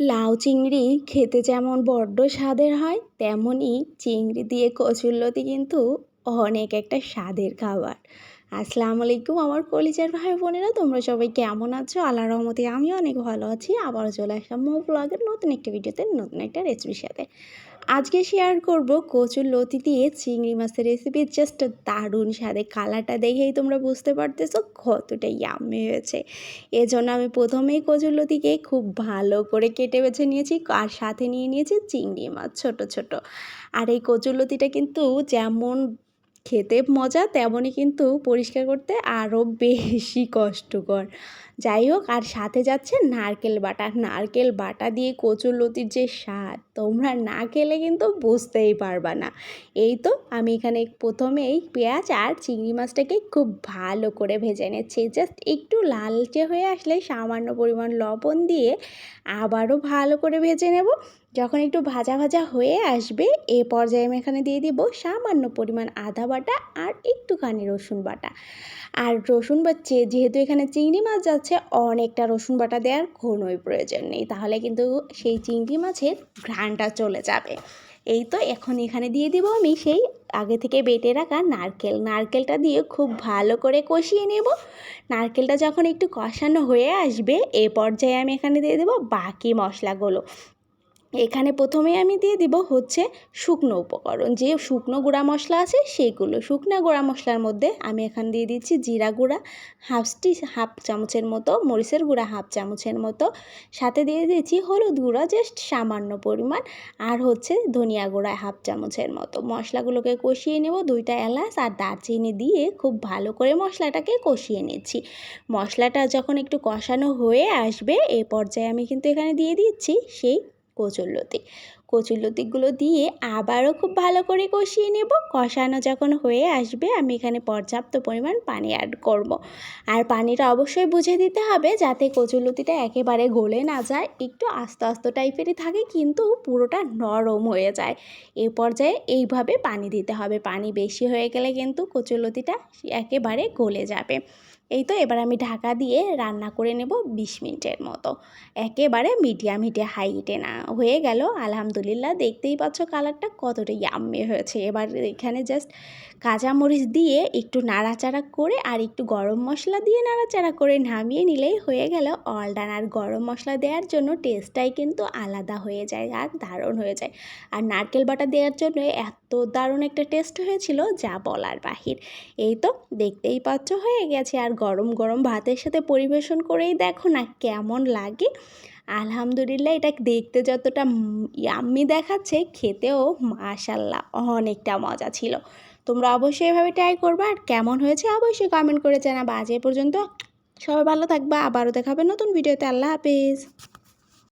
লাউ চিংড়ি খেতে যেমন বড্ড স্বাদের হয়, তেমনই চিংড়ি দিয়ে কচুরলতি কিন্তু অনেক একটা স্বাদের খাবার। আসসালামু আলাইকুম আমার কলিজার ভাই বোনেরা, তোমরা সবাই কেমন আছো? আল্লাহ রহমতে আমি অনেক ভালো আছি। আবারও চলে আসলাম মো ব্লগের নতুন একটা ভিডিওতে, নতুন একটা রেসিপির সাথে। আজকে শেয়ার করব কচুর লতি দিয়ে চিংড়ি মাছের রেসিপি জাস্ট দারুণ স্বাদে কালারটা দেখেই তোমরা বুঝতে পারতেছো কতটা ইয়াম্মি হয়েছে। এজন্য আমি প্রথমেই কচুর লতিকে খুব ভালো করে কেটে বেছে নিয়েছি আর সাথে নিয়ে নিয়েছি চিংড়ি মাছ ছোট ছোট। আর এই কচুর লতিটা কিন্তু যেমন খেতে মজা, তেমনই কিন্তু পরিষ্কার করতে আরও বেশি কষ্টকর। যাই হোক, আর সাথে যাচ্ছে নারকেল বাটা। নারকেল বাটা দিয়ে কচুর লতির যে স্বাদ, তোমরা না খেলে কিন্তু বুঝতেই পারবা না। এই তো, আমি এখানে প্রথমেই পেঁয়াজ আর চিংড়ি মাছটাকে খুব ভালো করে ভেজে নিচ্ছি। জাস্ট একটু লালচে হয়ে আসলে সামান্য পরিমাণ লবণ দিয়ে আবারও ভালো করে ভেজে নেব। যখন একটু ভাজা ভাজা হয়ে আসবে, এ পর্যায়ে আমি এখানে দিয়ে দিব সামান্য পরিমাণ আদা বাটা আর একটুখানি রসুন বাটা। আর রসুন বাচ্চে যেহেতু এখানে চিংড়ি মাছ যাচ্ছে, অনেকটা রসুন বাটা দেওয়ার কোনোই প্রয়োজন নেই। তাহলে কিন্তু সেই চিংড়ি মাছের ঘ্রাণটা চলে যাবে। এই তো এখন এখানে দিয়ে দিব আমি সেই আগে থেকে বেটে রাখা নারকেল। নারকেলটা দিয়ে খুব ভালো করে কষিয়ে নেব। নারকেলটা যখন একটু কষানো হয়ে আসবে, এ পর্যায়ে আমি এখানে দিয়ে দেবো বাকি মশলাগুলো। এখানে প্রথমে আমি দিয়ে দিব হচ্ছে শুকনো উপকরণ। যে শুকনো গুঁড়া মশলা আছে সেইগুলো। শুকনো গুঁড়া মশলার মধ্যে আমি এখানে দিয়ে দিচ্ছি জিরা গুঁড়া হাফটি হাফ চামচের মতো, মরিচের গুঁড়া হাফ চামচের মতো। সাথে দিয়ে দিয়েছি হলুদ গুঁড়া, জাস্ট সামান্য পরিমাণ। আর হচ্ছে ধনিয়া গুঁড়া হাফ চামচের মতো। মশলাগুলোকে কষিয়ে নেব দুইটা এলাচ আর দারচিনি দিয়ে খুব ভালো করে মশলাটাকে কষিয়ে নিচ্ছি। মশলাটা যখন একটু কষানো হয়ে আসবে, এ পর্যায়ে আমি কিন্তু এখানে দিয়ে দিচ্ছি সেই কচুরলতি কচুরলতিগুলো দিয়ে আবারও খুব ভালো করে কষিয়ে নেব। কষানো যখন হয়ে আসবে, আমি এখানে পর্যাপ্ত পরিমাণ পানি অ্যাড করব। আর পানিটা অবশ্যই বুঝে দিতে হবে যাতে কচুরলতিটা একেবারে গলে না যায়। একটু আস্তে আস্তে টাইপেরই থাকে, কিন্তু পুরোটা নরম হয়ে যায়। এ পর্যায়ে এইভাবে পানি দিতে হবে। পানি বেশি হয়ে গেলে কিন্তু কচুরলতিটা একেবারে গলে যাবে। এই তো এবার আমি ঢাকা দিয়ে রান্না করে নেব বিশ মিনিটের মতো। একেবারে মিডিয়াম হিটে হাই হিটে না, হয়ে গেল। আলহামদুলিল্লাহ দেখতেই পাচ্ছ কালারটা কতটা ইয়াম্মি হয়েছে। এবার এখানে জাস্ট কাঁচামরিচ দিয়ে একটু নাড়াচাড়া করে আর একটু গরম মশলা দিয়ে নাড়াচাড়া করে নামিয়ে নিলেই হয়ে গেল অলডান আর গরম মশলা দেওয়ার জন্য টেস্টটাই কিন্তু আলাদা হয়ে যায় আর দারুণ হয়ে যায়। আর নারকেল বাটা দেওয়ার জন্য এত দারুণ একটা টেস্ট হয়েছিল যা বলার বাহির। এই তো দেখতেই পাচ্ছ হয়ে গেছে। আর গরম গরম ভাতের সাথে পরিবেশন করেই দেখো না কেমন লাগে। আলহামদুলিল্লাহ এটা দেখতে যতটা আমি দেখাচ্ছে, খেতেও মাশাল্লাহ অনেকটা মজা ছিল। তোমরা অবশ্যই এভাবে ট্রাই করবে আর কেমন হয়েছে অবশ্যই কমেন্ট করে জানাবা। আজ এ পর্যন্ত সবাই ভালো থাকবা, আবারও দেখাবে নতুন ভিডিওতে আল্লাহ হাফেজ।